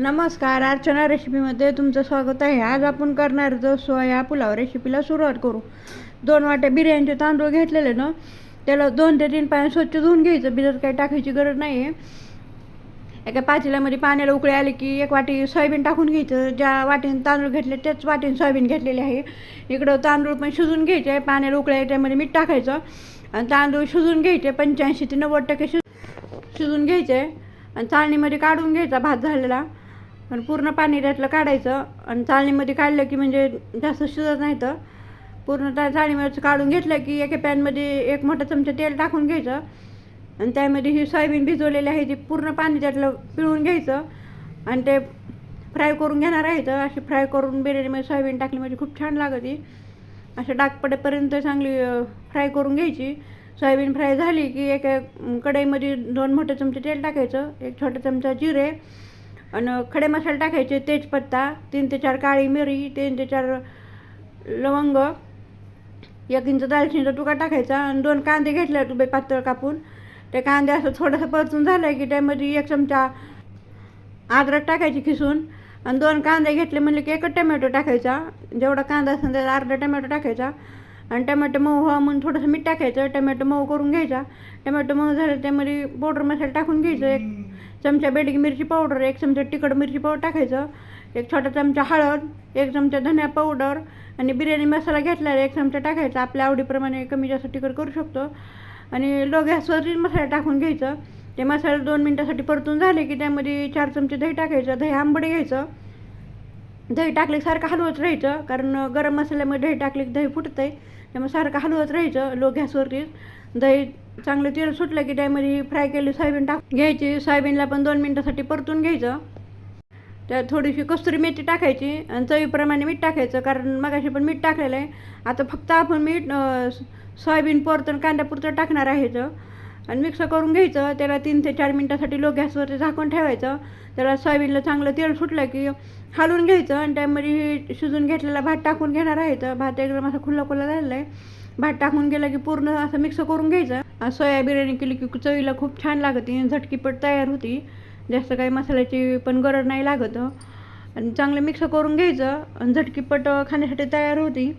नमस्कार अर्चना रेसिपीमध्ये तुमचं स्वागत आहे. आज आपण करणार जो सोया पुलाव रेसिपीला सुरुवात करू. दोन वाट्या बिर्याणीचे तांदूळ घेतलेले ना त्याला दोन ते तीन पाणी स्वच्छ धुवून घ्यायचं. बिजत काही टाकायची गरज नाही आहे एका पातेल्यामध्ये पाण्याला उकळी आली की एक वाटी सोयाबीन टाकून घ्यायचं. ज्या वाटीने तांदूळ घेतले त्याच वाटीने सोयाबीन घेतलेले आहे. इकडं तांदूळ पण शिजून घ्यायचे. आहे पाण्याला उकळ्या त्यामध्ये मीठ टाकायचं. आणि तांदूळ शिजून घ्यायचे. पंच्याऐंशी ते नव्वद टक्के शिज शिजून घ्यायचे. आणि चाळणीमध्ये काढून घ्यायचा भात झालेला. पण पूर्ण पाणी त्यातलं काढायचं आणि चाळणीमध्ये काढलं की म्हणजे जास्त शिजत नाही तर पूर्ण त्या चाळणीमध्ये काढून घेतलं की एका पॅनमध्ये एक मोठा चमचा तेल टाकून घ्यायचं. आणि त्यामध्ये ही सोयाबीन भिजवलेली आहे ती पूर्ण पाणी त्यातलं पिळून घ्यायचं. आणि ते फ्राय करून घेणार आहे तर अशी फ्राय करून बिर्याणीमध्ये सोयाबीन टाकली म्हणजे खूप छान लागते अशा डाग पडेपर्यंत चांगली फ्राय करून घ्यायची. सोयाबीन फ्राय झाली की एका कढईमध्ये दोन मोठे चमचे तेल टाकायचं एक छोटा चमचा जिरे आणि खडे मसाले टाकायचे तेजपत्ता तीन ते चार काळी मिरी तीन ते चार लवंग एक इंच दालचिनीचा तुका टाकायचा आणि दोन कांदे घेतले तुबे पातळ कापून. ते कांदे असं थोडंसं परतून झालं की त्यामध्ये एक चमचा अद्रक टाकायची खिसून आणि दोन कांदे घेतले म्हणले की एकच टमॅटो टाकायचा. जेवढा कांदा असेल त्याचा अर्धा टमॅटो टाकायचा. आणि टमॅटो मऊ व्हावं म्हणून थोडंसं मीठ टाकायचं टमॅटो मऊ करून घ्यायचा. टमॅटो मऊ झालं त्यामध्ये पावडर मसाला टाकून घ्यायचं एक चमचा बेडगी मिरची पावडर एक चमचा तिखट मिरची पावडर टाकायचं एक छोटा चमचा हळद एक चमचा धनिया पावडर आणि बिर्याणी मसाला घेतला एक चमचा टाकायचा. आपल्या आवडीप्रमाणे कमी जास्त तिखट करू शकतो. आणि लो गॅसवरती मसाला टाकून घ्यायचं. ते मसाला दोन मिनटासाठी परतून झाले की त्यामध्ये चार चमचे दही टाकायचं दही आंबट घ्यायचं. दही टाकले सारखं हलवत राहायचं. कारण गरम मसाल्यामध्ये दही टाकले की दही फुटतं आहे त्यामुळे सारखं हलवत राहायचं लो गॅसवरती. दही चांगलं तेल सुटलं की त्यामध्ये फ्राय केली सोयाबीन टाक घ्यायची. सोयाबीनला पण दोन मिनटासाठी परतून घ्यायचं. त्यात थोडीशी कस्तुरी मेथी टाकायची आणि चवीप्रमाणे मीठ टाकायचं. कारण मगाशी पण मीठ टाकलेलं आहे. आता फक्त आपण मीठ सोयाबीन परतून कांद्यापुरतं टाकणार आहे तर आणि मिक्स करून घ्यायचं. त्याला तीन ते चार मिनटासाठी लो गॅसवरती झाकून ठेवायचं. त्याला सोयाबीनला चांगलं तेल सुटलं की हालून घ्यायचं आणि त्यामध्ये शिजून घेतलेला भात टाकून घेणार आहे तर भात एकदम असा खुल्ला खुल्ला झालेला आहे. भात टाकून गेला की पूर्ण असं मिक्स करून घ्यायचं. सोया बिर्याणी केली की चवीला खूप छान लागते झटकीपट तयार होती. जास्त काही मसाल्याची पण गरज नाही लागत. आणि चांगलं मिक्स करून घ्यायचं आणि झटकीपट खाण्यासाठी तयार होती.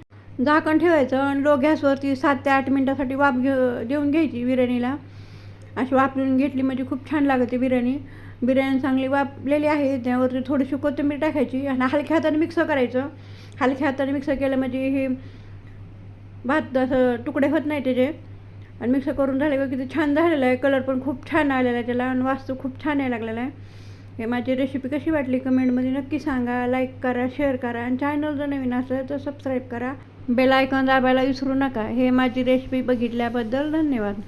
झाकण ठेवायचं आणि लो गॅसवरती सात ते आठ मिनटासाठी वाफ घे देऊन घ्यायची बिर्याणीला. अशी वापरून घेतली म्हणजे खूप छान लागते बिर्याणी. बिर्याणी चांगली वापलेली आहे त्यावरती थोडीशी कोथिंबीर टाकायची आणि हलक्या हाताने मिक्स करायचं. हलक्या हाताने मिक्स केलं म्हणजे हे भात असं तुकडे होत नाही त्याचे. आणि मिक्स करून झाले किती छान झालेलं आहे. कलर पण खूप छान आलेला आहे त्याला आणि वास्तू खूप छान यायला लागलेला आहे. हे माझी रेसिपी कशी वाटली कमेंटमध्ये नक्की सांगा. लाईक करा शेअर करा आणि चॅनल जर नवीन असेल तर सबस्क्राईब करा. बेल आयकॉन दाबायला विसरू नका. हे माझी रेसिपी बघितल्याबद्दल धन्यवाद.